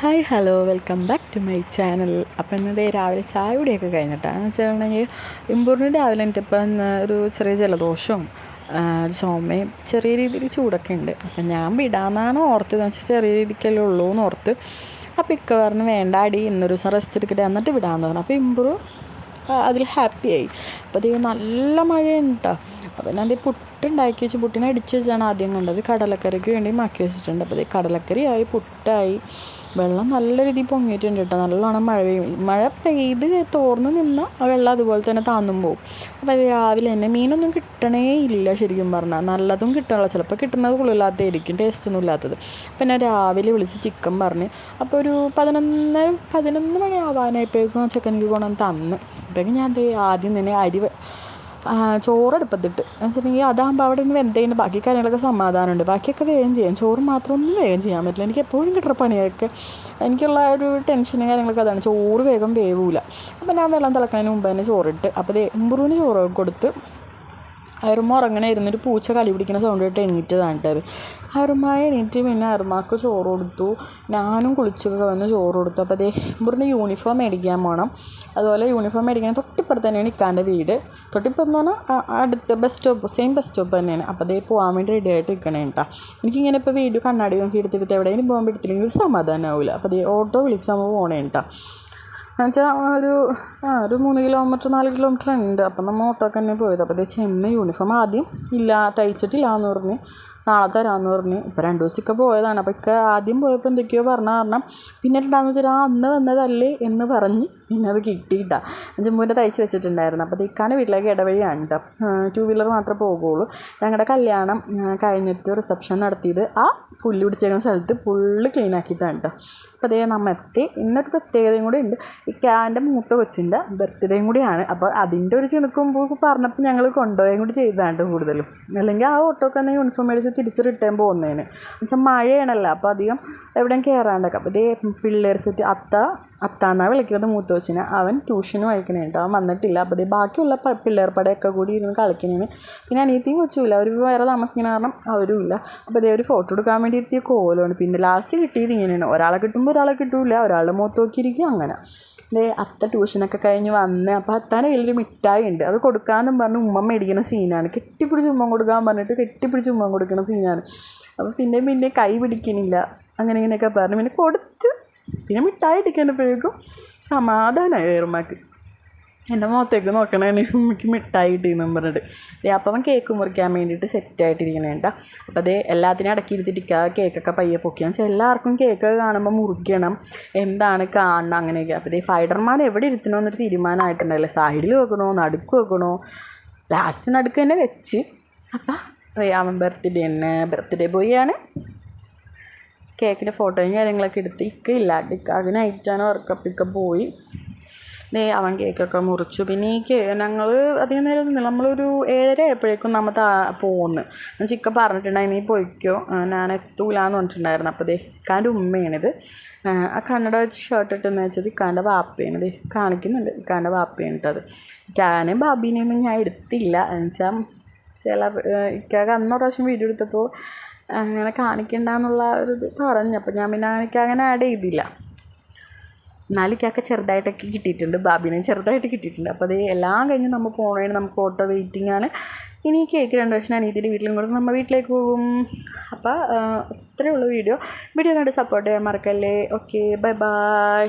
Hi hello welcome back to my channel. അപ്പം ഇന്നത്തെ രാവിലെ ചായ കുടിയൊക്കെ കഴിഞ്ഞിട്ടാണ്. വെച്ചിട്ടുണ്ടെങ്കിൽ ഇമ്പൂറിന് രാവിലെ എനിക്കിപ്പം ഒരു ചെറിയ ജലദോഷവും ചുമയും ചെറിയ രീതിയിൽ ചൂടൊക്കെ ഉണ്ട്. അപ്പം ഞാൻ വിടാമെന്നാണ് ഓർത്തത്. വെച്ചാൽ ചെറിയ രീതിക്കല്ലേ ഉള്ളൂ എന്ന് ഓർത്ത്. അപ്പം ഇക്ക പറഞ്ഞ് വേണ്ട അടി ഇന്നൊരു ദിവസം റെസ്റ്റ് എടുക്കട്ടെ എന്നിട്ട് വിടാമെന്ന് പറഞ്ഞു. അപ്പോൾ ഇമ്പൂർ അതിൽ ഹാപ്പിയായി അപ്പോൾ അത് നല്ല മഴയുണ്ട് കേട്ടോ അപ്പോൾ ഞാൻ അതേ പുട്ടുണ്ടാക്കി വെച്ച് പുട്ടിനെ അടിച്ച് വെച്ചാണ് ആദ്യം കണ്ടത്. കടലക്കറിക്ക് വേണ്ടി മാക്കി വെച്ചിട്ടുണ്ട്. അപ്പോൾ ഇത് കടലക്കറിയായി പുട്ടായി. വെള്ളം നല്ല രീതിയിൽ പൊങ്ങിയിട്ടുണ്ട് കേട്ടോ. നല്ലോണം മഴ പെയ്യും. മഴ പെയ്ത് തോർന്ന് നിന്നാൽ ആ വെള്ളം അതുപോലെ തന്നെ താന്നും പോകും അപ്പോൾ അത് രാവിലെ തന്നെ മീനൊന്നും കിട്ടണേ ഇല്ല ശരിക്കും പറഞ്ഞാൽ നല്ലതും കിട്ടണമല്ലോ ചിലപ്പോൾ കിട്ടുന്നത് കൊള്ളില്ലാത്തതായിരിക്കും ടേസ്റ്റ് ഒന്നും ഇല്ലാത്തത്. അപ്പോൾ ഞാൻ രാവിലെ വിളിച്ച് ചിക്കൻ പറഞ്ഞ്. അപ്പോൾ ഒരു പതിനൊന്ന് പതിനൊന്ന് മണി ആവാനായപ്പോഴേക്കും ചിക്കൻ എനിക്ക് കൊണ്ടുവന്ന് തന്ന്. അപ്പോഴേക്കും ഞാൻ ആദ്യം തന്നെ അരി ആ, ചോറ് അടുപ്പത്തിട്ട് എന്ന് വെച്ചിട്ടുണ്ടെങ്കിൽ അതാകുമ്പോൾ അവിടെ നിന്ന് വെന്തതിന്റെ ബാക്കി കാര്യങ്ങളൊക്കെ സമാധാനമുണ്ട്. ബാക്കിയൊക്കെ വേഗം ചെയ്യാം. ചോറ് മാത്രം ഒന്നും വേഗം ചെയ്യാൻ പറ്റില്ല. എനിക്ക് എപ്പോഴും കിട്ടുന്ന പണിയൊക്കെ എനിക്കുള്ള ഒരു ടെൻഷനും കാര്യങ്ങളൊക്കെ അതാണ്. ചോറ് വേഗം വേവൂല. അപ്പോൾ ഞാൻ വെള്ളം തിളക്കുന്നതിന് മുമ്പ് തന്നെ ചോറിട്ട്. അപ്പോൾ ദേ എമ്പുറൂന് ചോറ് കൊടുത്ത് അയറുമ്മ ഉറങ്ങണ ഇരുന്നിട്ട് പൂച്ച കളി പിടിക്കുന്ന സൗണ്ട് കേട്ട് എണീറ്റതാണ് കേട്ടത് അയറുമ്മ എണീറ്റ് പിന്നെ അരുമാക്ക് ചോറ് കൊടുത്തു. ഞാനും കുളിച്ചൊക്കെ വന്ന് ചോറ് കൊടുത്തു. അപ്പോൾ അതേ ഇവിടുന്ന് യൂണിഫോം മേടിക്കാൻ പോകണം അതുപോലെ യൂണിഫോം മേടിക്കാൻ തൊട്ടിപ്പുറത്ത് തന്നെയാണ് ഇക്കാന്റെ വീട്. തൊട്ടിപ്പുറത്ത് പറഞ്ഞാൽ അടുത്ത bus stop same bus stop തന്നെയാണ്. അപ്പോൾ അതേ പോകാൻ വേണ്ടി റെഡി ആയിട്ട് നിൽക്കണേ കേട്ടോ. എനിക്കിങ്ങനെ ഇപ്പോൾ വീഡിയോ കണ്ണാടി നോക്കി എടുത്തിട്ട് എവിടെയെങ്കിലും പോകാൻ പറ്റത്തില്ലെങ്കിൽ സമാധാനമാവില്ല അപ്പോൾ അതേ ഓട്ടോ വിളിച്ച് നമ്മൾ പോകണേ കേട്ടോ. എന്നുവെച്ചാൽ ഒരു ആ ഒരു മൂന്ന് കിലോമീറ്റർ നാല് കിലോമീറ്റർ ഉണ്ട്. അപ്പം നമ്മൾ ഓട്ടോക്ക് തന്നെ പോയത്. അപ്പോൾ ഇത് ചെമ്മ യൂണിഫോം ആദ്യം ഇല്ല തയ്ച്ചിട്ടില്ല എന്ന് പറഞ്ഞ് നാളെ തരാമെന്ന് പറഞ്ഞ് ഇപ്പം രണ്ട് ദിവസമൊക്കെ പോയതാണ്. അപ്പോൾ ഇക്ക ആദ്യം പോയപ്പോൾ എന്തൊക്കെയോ പറഞ്ഞ കാരണം പിന്നെ ഉണ്ടാകുന്ന വെച്ചാൽ ആ അന്ന് വന്നതല്ലേ എന്ന് പറഞ്ഞ് പിന്നെ അത് കിട്ടിയിട്ട ജമ്മുവിന്റെ തയ്ച്ച് വെച്ചിട്ടുണ്ടായിരുന്നു. അപ്പോൾ ഇക്കാന്റെ വീട്ടിലേക്ക് ഇടവഴിയാണ് കേട്ടോ ടു വീലർ മാത്രമേ പോകുള്ളൂ ഞങ്ങളുടെ കല്യാണം കഴിഞ്ഞിട്ട് റിസപ്ഷൻ നടത്തിയത് ആ പുല്ല് പിടിച്ചേക്കുന്ന സ്ഥലത്ത് ഫുള്ള് ക്ലീൻ ആക്കിയിട്ടാണ് കേട്ടോ. അപ്പോൾ അതേ നമ്മൾ എത്തി. ഇന്നൊരു പ്രത്യേകതയും കൂടി ഉണ്ട്. ഈ ക്യാന്റെ മൂത്ത കൊച്ചിന്റെ ബർത്ത്ഡേയും കൂടിയാണ്. അപ്പോൾ അതിന്റെ ഒരു ചിണുക്കുമ്പോൾ പറഞ്ഞപ്പോൾ ഞങ്ങൾ കൊണ്ടുപോയും കൂടി ചെയ്താണ്ട് കൂടുതലും. അല്ലെങ്കിൽ ആ ഓട്ടോക്ക് തന്നെ യൂണിഫോം മേടിച്ച് തിരിച്ച് റിട്ടേൺ പോകുന്നതിന്. എന്നുവെച്ചാൽ മഴയാണല്ലോ അപ്പോൾ അധികം എവിടെയും കയറാണ്ടൊക്കെ അപ്പോൾ ഇതേ പിള്ളേർ സെറ്റ് അത്ത അത്താന്നാണ് വിളിക്കുന്നത് മൂത്ത കൊച്ചിനെ അവൻ ട്യൂഷന് വായിക്കണേ കേട്ടോ. അവൻ വന്നിട്ടില്ല. അപ്പോൾ ബാക്കിയുള്ള പിള്ളേർ പടയൊക്കെ കൂടി ഇരുന്ന് കളിക്കണേന്. പിന്നെ അനിയത്തിയും കൊച്ചുമില്ല. അവർ വേറെ താമസിക്കുന്ന കാരണം അവരും ഇല്ല അപ്പോൾ ഇതേ ഒരു ഫോട്ടോ എടുക്കാൻ വേണ്ടി എത്തിയ കോലമാണ് പിന്നെ ലാസ്റ്റ് കിട്ടിയത് ഇങ്ങനെയാണ്. ഒരാളെ കിട്ടുമ്പോൾ ഒരാളെ കിട്ടൂല. ഒരാളെ മുഖത്ത് നോക്കിയിരിക്കും അങ്ങനെ. ദേ അത്ത ട്യൂഷനൊക്കെ കഴിഞ്ഞ് വന്ന് അപ്പോൾ അത്താന്റെ കയ്യിലൊരു മിഠായി ഉണ്ട്. അത് കൊടുക്കാമെന്നും പറഞ്ഞ് ഉമ്മ മേടിക്കുന്ന സീനാണ്. കെട്ടിപ്പിടിച്ച് ഉമ്മ കൊടുക്കാൻ പറഞ്ഞിട്ട് കെട്ടിപ്പിടിച്ച് ഉമ്മ കൊടുക്കുന്ന സീനാണ്. അപ്പോൾ പിന്നെ പിന്നെ കൈ പിടിക്കണില്ല. അങ്ങനെ ഇങ്ങനെയൊക്കെ പറഞ്ഞു. പിന്നെ കൊടുത്ത് പിന്നെ മിഠായി എടുക്കുന്നപ്പോഴേക്കും സമാധാനമായി ഏറുമാക്ക് എന്റെ മുഖത്തേക്ക് നോക്കണേ ഉമ്മയ്ക്ക് മിഠായി കിട്ടിയെന്നും പറഞ്ഞിട്ട്. ദേ അപ്പം അവൻ കേക്ക് മുറിക്കാൻ വേണ്ടിയിട്ട് സെറ്റായിട്ടിരിക്കണേ കേട്ടോ അപ്പോൾ അതേ എല്ലാത്തിനും അടക്കി ഇരുത്തിട്ടിരിക്കുക കേക്കൊക്കെ പയ്യെ പൊക്കിയാന്ന് വെച്ചാൽ എല്ലാവർക്കും കേക്ക് കാണുമ്പോൾ മുറിക്കണം. എന്താണ് കാണണം അങ്ങനെയൊക്കെ. അപ്പോൾ ഇതേ ഫൈഡർമാൻ എവിടെ ഇരുത്തണമെന്നൊരു തീരുമാനമായിട്ടുണ്ടല്ലോ സൈഡിൽ വെക്കണോ നടുക്ക് വെക്കണോ? ലാസ്റ്റ് നടുക്ക് തന്നെ വെച്ച്. അപ്പം അവൻ ബർത്ത്ഡേ തന്നെ ബർത്ത്ഡേ ബോയാണ് കേക്കിന്റെ ഫോട്ടോയും കാര്യങ്ങളൊക്കെ എടുത്ത് ഇക്ക ഇല്ല ഇക്കാക്ക് അതിനായിട്ടാണ് വർക്കപ്പിക്ക പോയി. ദേ അവൻ കേക്കൊക്കെ മുറിച്ചു. പിന്നെ ഈ കേ ഞങ്ങൾ അധികം നേരം ഒന്നുമില്ല. നമ്മളൊരു ഏഴര ആയപ്പോഴേക്കും നമ്മൾ താ പോകുന്നു ഞാൻ ചിക്ക പറഞ്ഞിട്ടുണ്ടായി നീ പോയിക്കോ. ഞാൻ എത്തൂലെന്ന് പറഞ്ഞിട്ടുണ്ടായിരുന്നു. അപ്പോൾ ദേ ഇക്കാന്റെ ഉമ്മയാണിത്. ആ, കണ്ണട വെച്ച് ഷർട്ട് ഇട്ടെന്ന് വെച്ചത് ഇക്കാന്റെ വാപ്പയാണ്. ഇത് കാണിക്കുന്നുണ്ട് ഇക്കാന്റെ വാപ്പയാണ് കേട്ടത് ഇക്കാനെയും ബാബീനെയൊന്നും ഞാൻ എടുത്തില്ല. എന്നുവെച്ചാൽ ചില ഇക്കാക്ക് അന്ന് പ്രാവശ്യം വീഡിയോ എടുത്തപ്പോൾ അങ്ങനെ കാണിക്കണ്ടെന്നുള്ള ഒരു ഇത് പറഞ്ഞു. അപ്പോൾ ഞാൻ പിന്നെ എനിക്ക് അങ്ങനെ ആഡ് ചെയ്തില്ല. എന്നാലും ഇക്കൊക്കെ ചെറുതായിട്ടൊക്കെ കിട്ടിയിട്ടുണ്ട്. ബാബിനെ ചെറുതായിട്ട് കിട്ടിയിട്ടുണ്ട്. അപ്പോൾ അത് എല്ലാം കഴിഞ്ഞ് നമ്മൾ പോകണതിന് നമുക്ക് ഓട്ടോ വെയിറ്റിംഗ് ആണ്. ഇനി കേക്ക് രണ്ട് വർഷം അനീതിന്റെ വീട്ടിലും കൂടെ നമ്മൾ വീട്ടിലേക്ക് പോകും. അപ്പോൾ ഇത്രയുള്ള വീഡിയോ. വീഡിയോ കണ്ട് സപ്പോർട്ട് ചെയ്യാൻ മറക്കല്ലേ. Okay bye bye